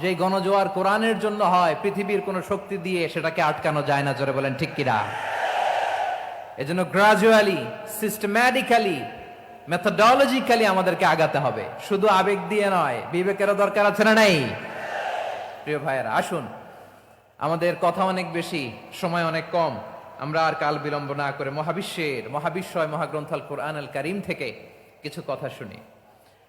যেই গণজোয়ার কোরআনের জন্য হয়, পৃথিবীর কোন শক্তি দিয়ে সেটাকে আটকানো যায় না, জোরে বলেন, ঠিক কিনা? এজন্য গ্রাজুয়ালি সিস্টেম্যাটিক্যালি মেথোডলজিক্যালি আমাদেরকে আগাতে হবে। শুধু আবেগ দিয়ে নয়, বিবেকেরও দরকার আছে না নাই? প্রিয় ভাইয়েরা, আসুন। আমাদের কথা অনেক বেশি, সময় অনেক কম। আমরা আর কাল বিলম্ব না করে মহাবিশ্বের, মহাবিশ্বয় মহাগ্রন্থাল কোরআন আল কারিম থেকে কিছু কথা শুনি।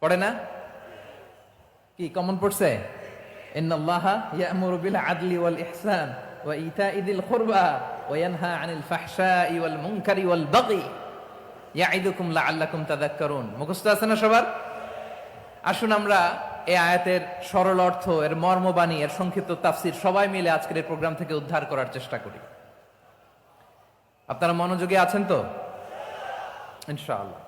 পড়ে না? কি কমন পড়ছে? ইন্নাল্লাহা ইয়ামুরু বিল আদলি মুখস্থ আছে না সবার? আসুন আমরা এই আয়াতের সরল অর্থ, এর মর্মবাণী, এর সংক্ষিপ্ত তাফসির সবাই মিলে আজকের প্রোগ্রাম থেকে উদ্ধার করার চেষ্টা করি। আপনারা মনোযোগী আছেন তো? ইনশাআল্লাহ।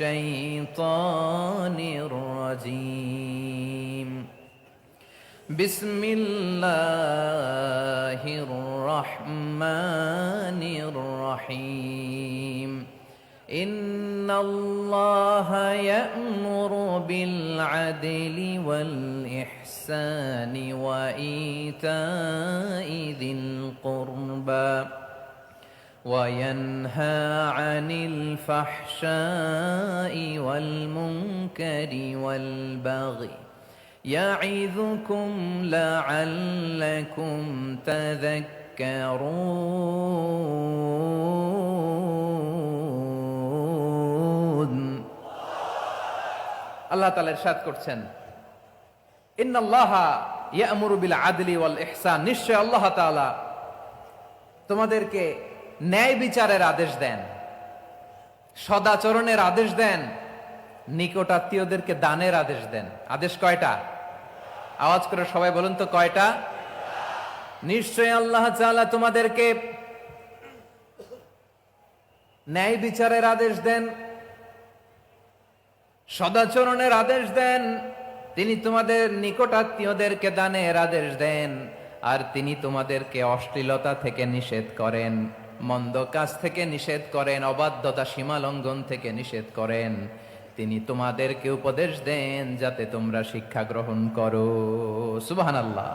الشيطان الرجيم. بسم الله الرحمن الرحيم. إن الله يأمر بالعدل والإحسان وإيتاء ذي القربى. وينهى عن الفحشاء والمنكر والبغي يعظكم لعلكم تذكرون আল্লাহ তাআলা ইরশাদ করছেন ইন্নাল্লাহা ইয়ামুরু বিল আদলি ওয়াল ইহসান নিশ্চয় আল্লাহ তাআলা তোমাদেরকে ন্যায় বিচারের আদেশ দেন। সদাচরণের আদেশ দেন। নিকট আত্মীয়দেরকে দানের আদেশ দেন। আদেশ কয়টা? আওয়াজ করে সবাই বলুন তো কয়টা? নিশ্চয় আল্লাহ তোমাদেরকে ন্যায় বিচারের আদেশ দেন, সদাচরণের আদেশ দেন, তিনি তোমাদের নিকট আত্মীয়দেরকে দানের আদেশ দেন, আর তিনি তোমাদেরকে অশ্লীলতা থেকে নিষেধ করেন। মন্দ কাজ থেকে নিষেধ করেন, অবাধ্যতা সীমা লঙ্ঘন থেকে নিষেধ করেন। তিনি তোমাদেরকে উপদেশ দেন যাতে তোমরা শিক্ষা গ্রহণ করো। সুবাহান আল্লাহ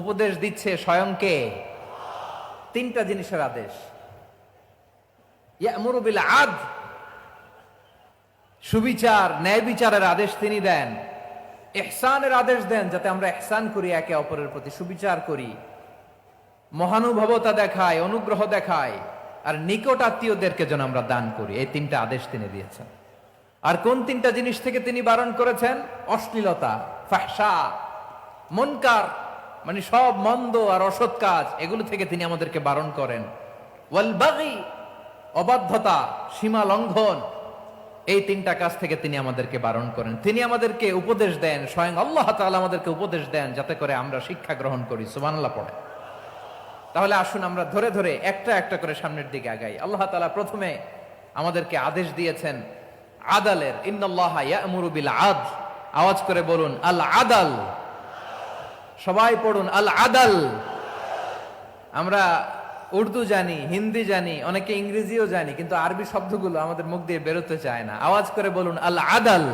উপদেশ দিচ্ছে স্বয়ংকে তিনটা জিনিসের আদেশ। ইয়ামুরু আদ সুবিচার ন্যায় বিচারের আদেশ তিনি দেন। এহসানের আদেশ দেন যাতে আমরা এহসান করি একে অপরের প্রতি, সুবিচার করি। মহানুভবতা দেখায়, অনুগ্রহ দেখায়, আর নিকট আত্মীয়দেরকে যেন আমরা দান করি। এই তিনটা আদেশ তিনি দিয়েছেন। আর কোন তিনটা জিনিস থেকে তিনি বারণ করেছেন? অশ্লীলতা, ফাহসা, মনকার মানে সব মন্দ আর অসৎ কাজ, এগুলো থেকে তিনি আমাদেরকে বারণ করেন। ওয়াল বাগি, অবাধ্যতা, সীমা লঙ্ঘন, এই তিনটা কাজ থেকে তিনি আমাদেরকে বারণ করেন। তিনি আমাদেরকে উপদেশ দেন, স্বয়ং আল্লাহ তাআলা আমাদেরকে উপদেশ দেন, যাতে করে আমরা শিক্ষা গ্রহণ করি। সুবহানাল্লাহ পড়ে তাহলে আসুন আমরা ধরে ধরে একটা একটা করে সামনের দিকে আগাই। আল্লাহ তালা প্রথমে আমাদেরকে আদেশ দিয়েছেন, আদালের, ইন্নাল্লাহ ইয়ামুরু আদ আওয়াজ করে বলুন আল আদাল সবাই পড়ুন আল আদাল আমরা উর্দু জানি, হিন্দি জানি, অনেকে ইংরেজিও জানি, কিন্তু আরবি শব্দগুলো আমাদের মুখ দিয়ে বেরোতে চায় না। আওয়াজ করে বলুন আল আদাল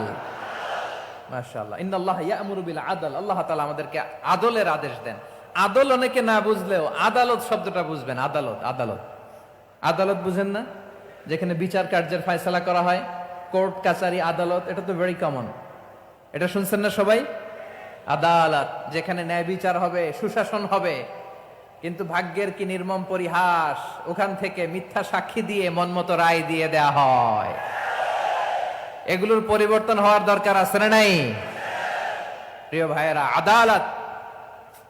মাশাআল্লাহ, ইন্নাল্লাহ ইয়ামুরু বিল আদাল আল্লাহ তাআলা আমাদেরকে আদলের আদেশ দেন। আদল অনেকে না বুঝলেও আদালত শব্দটা বুঝবেন, আদালত আদালত। আদালত বুঝেন না? যেখানে বিচার কার্যের ফয়সালা করা হয়, কোর্ট কাচারি আদালত, এটা তো ভেরি কমন এটা শুনছেন না সবাই? আদালত, যেখানে ন্যায় বিচার হবে, সুশাসন হবে, কিন্তু ভাগ্যের কি নির্মম পরিহাস, ওখান থেকে মিথ্যা সাক্ষী দিয়ে মনমতো রায় দিয়ে দেয়া হয়। এগুলোর পরিবর্তন হওয়ার দরকার আছে না নাই? প্রিয় ভাইয়েরা, আদালত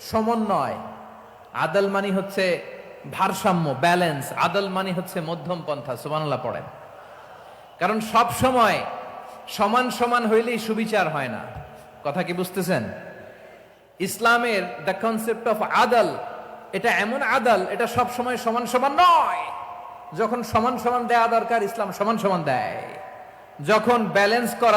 সমন্বয়। আদাল মানে হচ্ছে ভারসাম্য ব্যালেন্স আদাল মানে হচ্ছে মধ্যম পন্থা, সুবহানাল্লাহ পড়েন। কারণ সব সময় সমান সমান হইলেই সুবিচার হয় না। কথা কি বুঝতেছেন? ইসলামের দ্য কনসেপ্ট অফ আদাল, এটা এমন আদাল, এটা সব সময় সমান সমান নয়। যখন সমান সমান দেয়া দরকার, ইসলাম সমান সমান দেয়। যখন ব্যালেন্স করা